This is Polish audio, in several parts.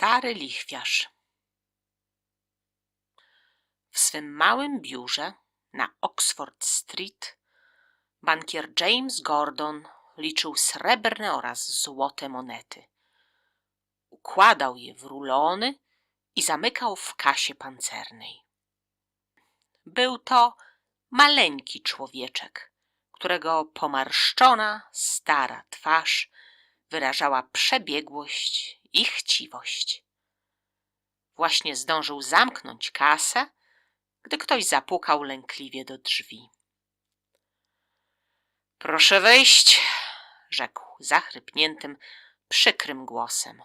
Stary lichwiarz. W swym małym biurze na Oxford Street bankier James Gordon liczył srebrne oraz złote monety. Układał je w rulony i zamykał w kasie pancernej. Był to maleńki człowieczek, którego pomarszczona, stara twarz wyrażała przebiegłość i chciwość. Właśnie zdążył zamknąć kasę, gdy ktoś zapukał lękliwie do drzwi. Proszę wejść, rzekł zachrypniętym, przykrym głosem.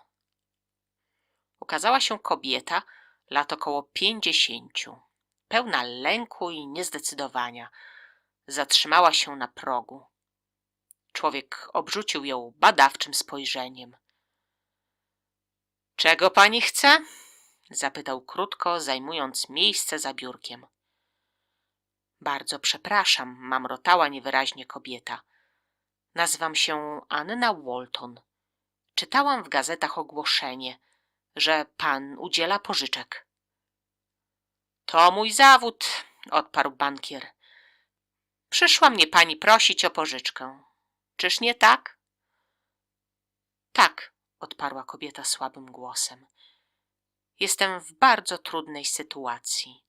Ukazała się kobieta, lat około pięćdziesięciu, pełna lęku i niezdecydowania. Zatrzymała się na progu. Człowiek obrzucił ją badawczym spojrzeniem. Czego pani chce? zapytał krótko, zajmując miejsce za biurkiem. Bardzo przepraszam, mamrotała niewyraźnie kobieta. Nazywam się Anna Walton. Czytałam w gazetach ogłoszenie, że pan udziela pożyczek. To mój zawód, odparł bankier. Przyszła mnie pani prosić o pożyczkę. Czyż nie tak? Tak, odparła kobieta słabym głosem. Jestem w bardzo trudnej sytuacji.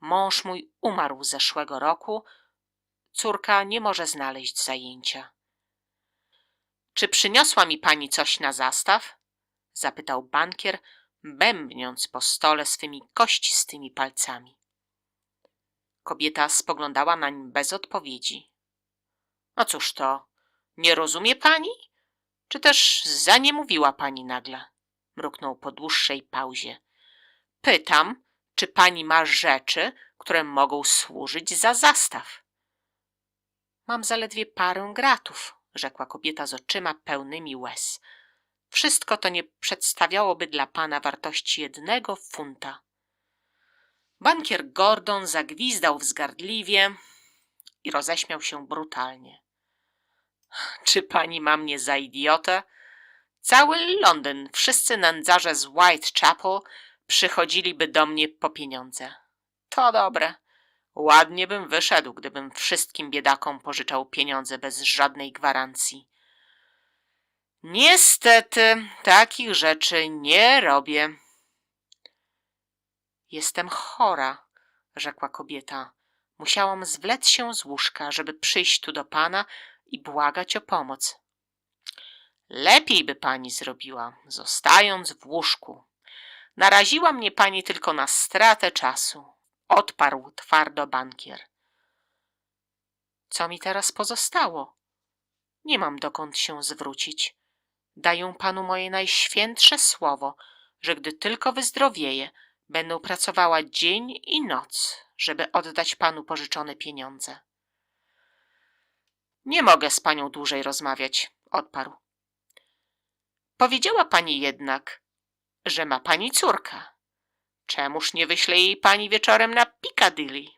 Mąż mój umarł zeszłego roku, córka nie może znaleźć zajęcia. Czy przyniosła mi pani coś na zastaw? zapytał bankier, bębniąc po stole swymi kościstymi palcami. Kobieta spoglądała nań bez odpowiedzi. A cóż to, nie rozumie pani? Czy też zaniemówiła pani nagle? Mruknął po dłuższej pauzie. Pytam, czy pani ma rzeczy, które mogą służyć za zastaw? Mam zaledwie parę gratów, rzekła kobieta z oczyma pełnymi łez. Wszystko to nie przedstawiałoby dla pana wartości jednego funta. Bankier Gordon zagwizdał wzgardliwie i roześmiał się brutalnie. Czy pani ma mnie za idiotę? Cały Londyn, wszyscy nędzarze z Whitechapel przychodziliby do mnie po pieniądze. To dobre. Ładnie bym wyszedł, gdybym wszystkim biedakom pożyczał pieniądze bez żadnej gwarancji. Niestety, takich rzeczy nie robię. Jestem chora, rzekła kobieta. Musiałam zwlec się z łóżka, żeby przyjść tu do pana i błagać o pomoc. Lepiej by pani zrobiła, zostając w łóżku. Naraziła mnie pani tylko na stratę czasu, odparł twardo bankier. Co mi teraz pozostało? Nie mam dokąd się zwrócić. Daję panu moje najświętsze słowo, że gdy tylko wyzdrowieję, będę pracowała dzień i noc, żeby oddać panu pożyczone pieniądze. Nie mogę z panią dłużej rozmawiać, odparł. Powiedziała pani jednak, że ma pani córka. Czemuż nie wyśle jej pani wieczorem na Piccadilly?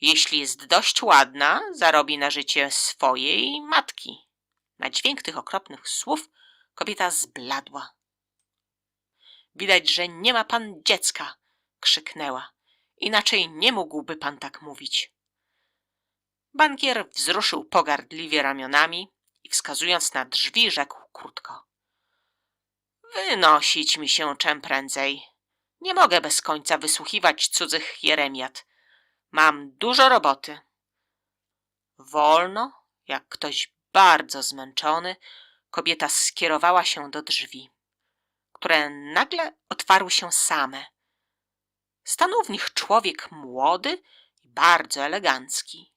Jeśli jest dość ładna, zarobi na życie swojej matki. Na dźwięk tych okropnych słów kobieta zbladła. Widać, że nie ma pan dziecka, krzyknęła. Inaczej nie mógłby pan tak mówić. Bankier wzruszył pogardliwie ramionami i wskazując na drzwi rzekł krótko. Wynosić mi się czem prędzej. Nie mogę bez końca wysłuchiwać cudzych jeremiat. Mam dużo roboty. Wolno, jak ktoś bardzo zmęczony, kobieta skierowała się do drzwi, które nagle otwarły się same. Stanął w nich człowiek młody i bardzo elegancki.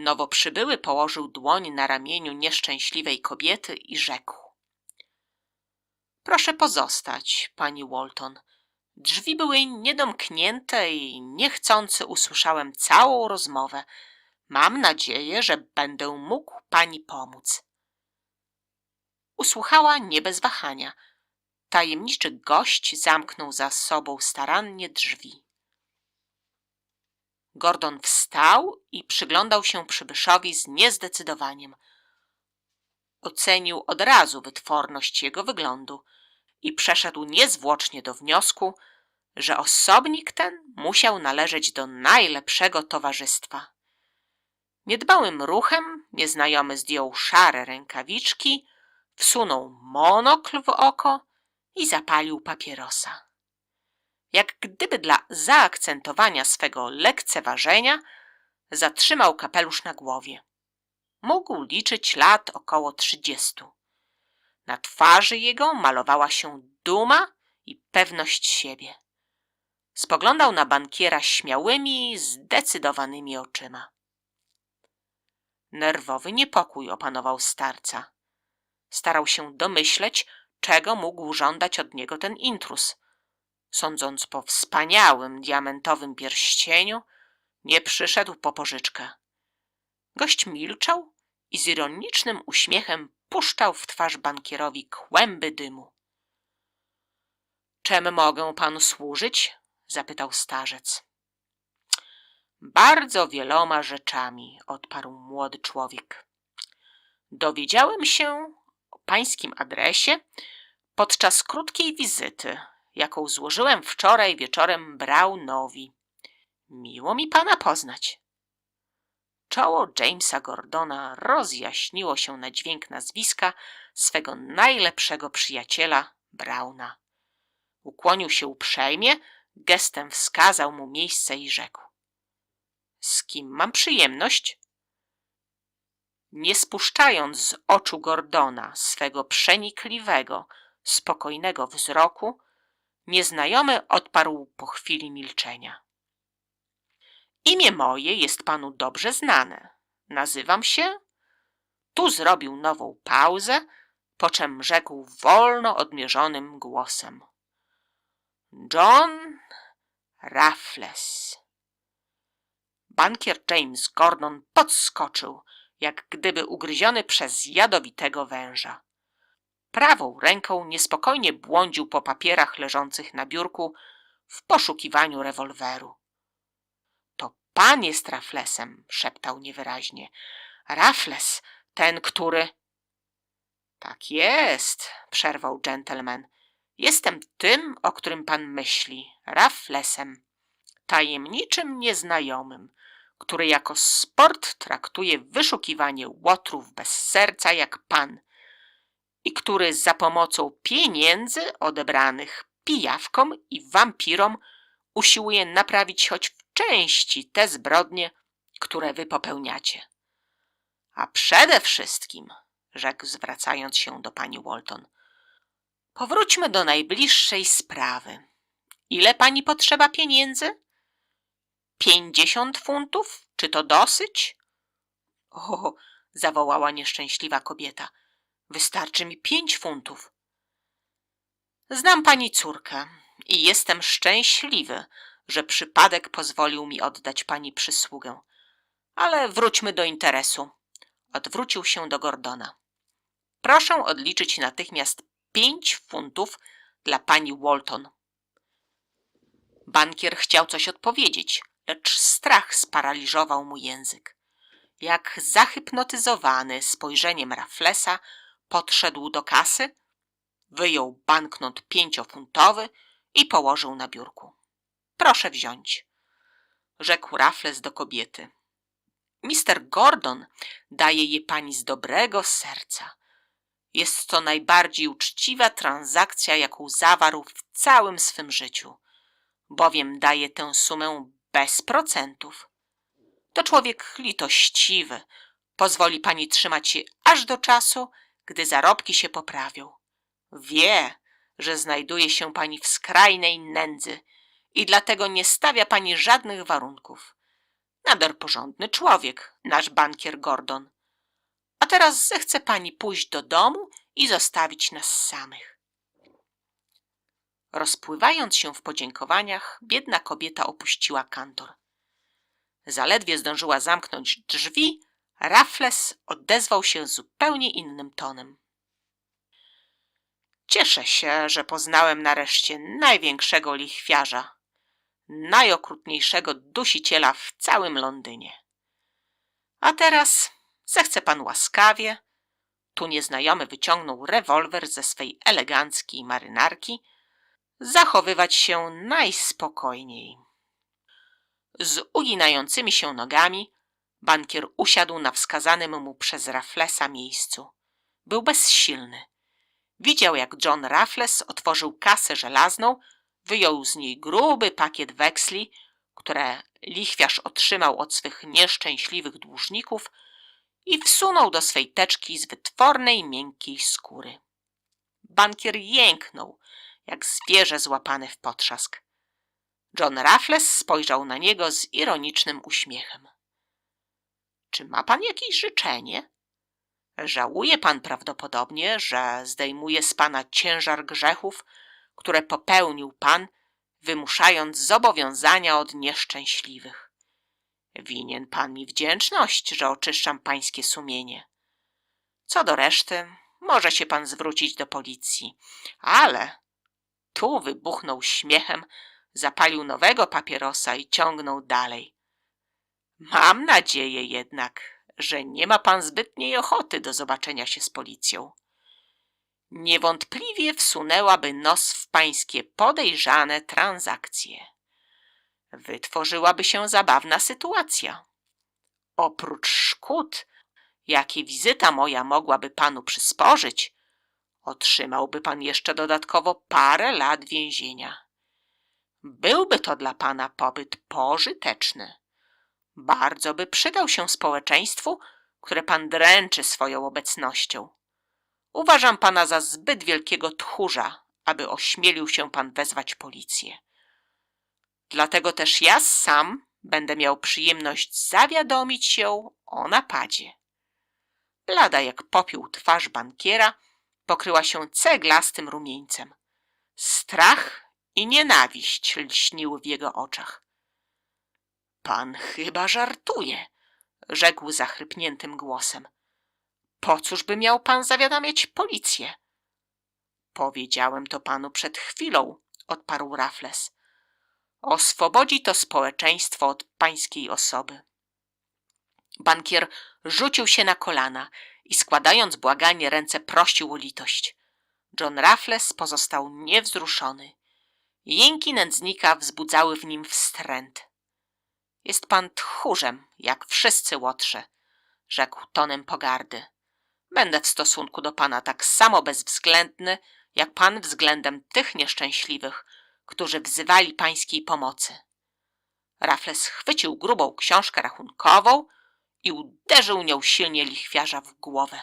Nowo przybyły położył dłoń na ramieniu nieszczęśliwej kobiety i rzekł. Proszę pozostać, pani Walton. Drzwi były niedomknięte i niechcący usłyszałem całą rozmowę. Mam nadzieję, że będę mógł pani pomóc. Usłuchała nie bez wahania. Tajemniczy gość zamknął za sobą starannie drzwi. Gordon wstał i przyglądał się przybyszowi z niezdecydowaniem. Ocenił od razu wytworność jego wyglądu i przeszedł niezwłocznie do wniosku, że osobnik ten musiał należeć do najlepszego towarzystwa. Niedbałym ruchem nieznajomy zdjął szare rękawiczki, wsunął monokl w oko i zapalił papierosa. Jak gdyby dla zaakcentowania swego lekceważenia zatrzymał kapelusz na głowie. Mógł liczyć lat około trzydziestu. Na twarzy jego malowała się duma i pewność siebie. Spoglądał na bankiera śmiałymi, zdecydowanymi oczyma. Nerwowy niepokój opanował starca. Starał się domyśleć, czego mógł żądać od niego ten intrus. Sądząc po wspaniałym diamentowym pierścieniu, nie przyszedł po pożyczkę. Gość milczał i z ironicznym uśmiechem puszczał w twarz bankierowi kłęby dymu. Czym mogę panu służyć? zapytał starzec. Bardzo wieloma rzeczami, odparł młody człowiek. Dowiedziałem się o pańskim adresie podczas krótkiej wizyty, jaką złożyłem wczoraj wieczorem Brownowi. Miło mi pana poznać. Czoło Jamesa Gordona rozjaśniło się na dźwięk nazwiska swego najlepszego przyjaciela Browna. Ukłonił się uprzejmie, gestem wskazał mu miejsce i rzekł. Z kim mam przyjemność? Nie spuszczając z oczu Gordona swego przenikliwego, spokojnego wzroku, nieznajomy odparł po chwili milczenia. Imię moje jest panu dobrze znane. Nazywam się. Tu zrobił nową pauzę, po czym rzekł wolno odmierzonym głosem. John Raffles. Bankier James Gordon podskoczył, jak gdyby ugryziony przez jadowitego węża. Prawą ręką niespokojnie błądził po papierach leżących na biurku w poszukiwaniu rewolweru. To pan jest Rafflesem, szeptał niewyraźnie. Raffles, ten, który... Tak jest, przerwał gentleman. Jestem tym, o którym pan myśli, Rafflesem, tajemniczym nieznajomym, który jako sport traktuje wyszukiwanie łotrów bez serca jak pan i który za pomocą pieniędzy odebranych pijawkom i wampirom usiłuje naprawić choć w części te zbrodnie, które wy popełniacie. A przede wszystkim, rzekł zwracając się do pani Walton, powróćmy do najbliższej sprawy. Ile pani potrzeba pieniędzy? Pięćdziesiąt funtów? Czy to dosyć? O, zawołała nieszczęśliwa kobieta. Wystarczy mi pięć funtów. Znam pani córkę i jestem szczęśliwy, że przypadek pozwolił mi oddać pani przysługę. Ale wróćmy do interesu. Odwrócił się do Gordona. Proszę odliczyć natychmiast pięć funtów dla pani Walton. Bankier chciał coś odpowiedzieć, lecz strach sparaliżował mu język. Jak zahypnotyzowany spojrzeniem Rafflesa podszedł do kasy, wyjął banknot pięciofuntowy i położył na biurku. Proszę wziąć, rzekł Raffles do kobiety. Mister Gordon daje je pani z dobrego serca. Jest to najbardziej uczciwa transakcja, jaką zawarł w całym swym życiu, bowiem daje tę sumę bez procentów. To człowiek litościwy. Pozwoli pani trzymać się aż do czasu, gdy zarobki się poprawią. Wie, że znajduje się pani w skrajnej nędzy i dlatego nie stawia pani żadnych warunków. Nader porządny człowiek, nasz bankier Gordon. A teraz zechce pani pójść do domu i zostawić nas samych. Rozpływając się w podziękowaniach, biedna kobieta opuściła kantor. Zaledwie zdążyła zamknąć drzwi, Raffles odezwał się zupełnie innym tonem. Cieszę się, że poznałem nareszcie największego lichwiarza, najokrutniejszego dusiciela w całym Londynie. A teraz zechce pan łaskawie Tu nieznajomy wyciągnął rewolwer ze swej eleganckiej marynarki, zachowywać się najspokojniej. Z uginającymi się nogami bankier usiadł na wskazanym mu przez Rafflesa miejscu. Był bezsilny. Widział, jak John Raffles otworzył kasę żelazną, wyjął z niej gruby pakiet weksli, które lichwiarz otrzymał od swych nieszczęśliwych dłużników i wsunął do swej teczki z wytwornej, miękkiej skóry. Bankier jęknął, jak zwierzę złapane w potrzask. John Raffles spojrzał na niego z ironicznym uśmiechem. Czy ma pan jakieś życzenie? Żałuje pan prawdopodobnie, że zdejmuje z pana ciężar grzechów, które popełnił pan, wymuszając zobowiązania od nieszczęśliwych. Winien pan mi wdzięczność, że oczyszczam pańskie sumienie. Co do reszty, może się pan zwrócić do policji, ale tu wybuchnął śmiechem, zapalił nowego papierosa i ciągnął dalej. Mam nadzieję jednak, że nie ma pan zbytniej ochoty do zobaczenia się z policją. Niewątpliwie wsunęłaby nos w pańskie podejrzane transakcje. Wytworzyłaby się zabawna sytuacja. Oprócz szkód, jakie wizyta moja mogłaby panu przysporzyć, otrzymałby pan jeszcze dodatkowo parę lat więzienia. Byłby to dla pana pobyt pożyteczny. Bardzo by przydał się społeczeństwu, które pan dręczy swoją obecnością. Uważam pana za zbyt wielkiego tchórza, aby ośmielił się pan wezwać policję. Dlatego też ja sam będę miał przyjemność zawiadomić ją o napadzie. Blada jak popiół twarz bankiera pokryła się ceglastym rumieńcem. Strach i nienawiść lśniły w jego oczach. Pan chyba żartuje, rzekł zachrypniętym głosem. Po cóż by miał pan zawiadamiać policję? Powiedziałem to panu przed chwilą, odparł Raffles. Oswobodzi to społeczeństwo od pańskiej osoby. Bankier rzucił się na kolana i składając błaganie ręce prosił o litość. John Raffles pozostał niewzruszony. Jęki nędznika wzbudzały w nim wstręt. Jest pan tchórzem, jak wszyscy łotrze, rzekł tonem pogardy. Będę w stosunku do pana tak samo bezwzględny, jak pan względem tych nieszczęśliwych, którzy wzywali pańskiej pomocy. Raffles chwycił grubą książkę rachunkową i uderzył nią silnie lichwiarza w głowę.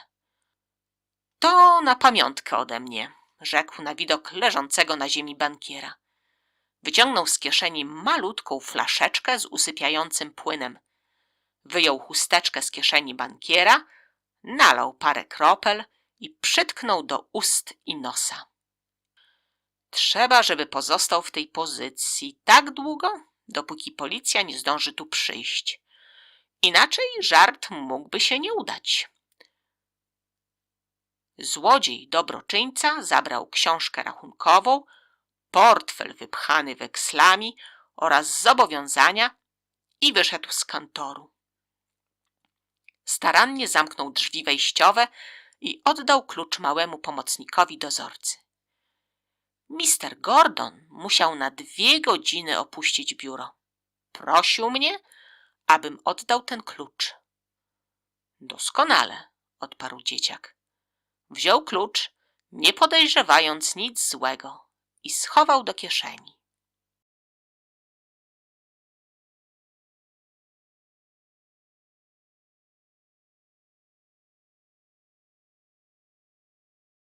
To na pamiątkę ode mnie, rzekł na widok leżącego na ziemi bankiera. Wyciągnął z kieszeni malutką flaszeczkę z usypiającym płynem. Wyjął chusteczkę z kieszeni bankiera, nalał parę kropel i przytknął do ust i nosa. Trzeba, żeby pozostał w tej pozycji tak długo, dopóki policja nie zdąży tu przyjść. Inaczej żart mógłby się nie udać. Złodziej dobroczyńca zabrał książkę rachunkową, portfel wypchany wekslami oraz zobowiązania i wyszedł z kantoru. Starannie zamknął drzwi wejściowe i oddał klucz małemu pomocnikowi dozorcy. Mister Gordon musiał na dwie godziny opuścić biuro. Prosił mnie, abym oddał ten klucz. Doskonale, odparł dzieciak. Wziął klucz, nie podejrzewając nic złego i schował do kieszeni.